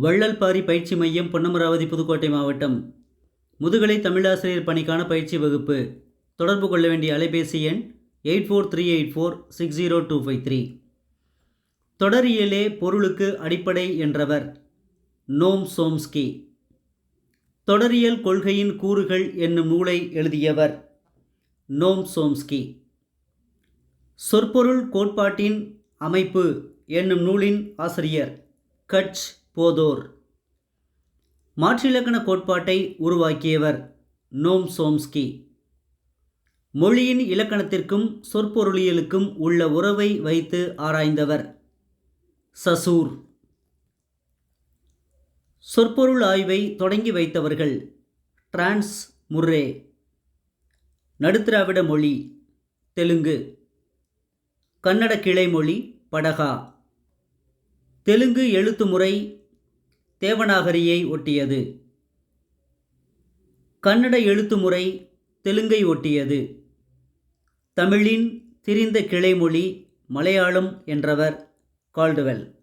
வள்ளல்பாரி பயிற்சி மையம் பொன்னமராவதி புதுக்கோட்டை மாவட்டம். முதுகலை தமிழாசிரியர் பணிக்கான பயிற்சி வகுப்பு. தொடர்பு கொள்ள வேண்டிய அலைபேசி எண் eight four three eight four six zero two five three. தொடரியலே பொருளுக்கு அடிப்படை என்றவர் நோம் சோம்ஸ்கி. தொடரியல் கொள்கையின் கூறுகள் என்னும் நூலை எழுதியவர் நோம் சோம்ஸ்கி. சொற்பொருள் கோட்பாட்டின் அமைப்பு என்னும் நூலின் ஆசிரியர் கட்ச் போதோர். மாற்றிலக்கண கோட்பாட்டை உருவாக்கியவர் நோம் சோம்ஸ்கி. மொழியின் இலக்கணத்திற்கும் சொற்பொருளியலுக்கும் உள்ள உறவை வைத்து ஆராய்ந்தவர் சசூர். சொற்பொருள் ஆய்வை தொடங்கி வைத்தவர்கள் டிரான்ஸ் முர்ரே. நடுத்திராவிட மொழி தெலுங்கு. கன்னட கிளைமொழி படகா. தெலுங்கு எழுத்துமுறை தேவநாகரியை ஒட்டியது. கன்னட எழுத்துமுறை தெலுங்கை ஒட்டியது. தமிழின் திரிந்த கிளைமொழி மலையாளம் என்றவர். கால்டுவெல்.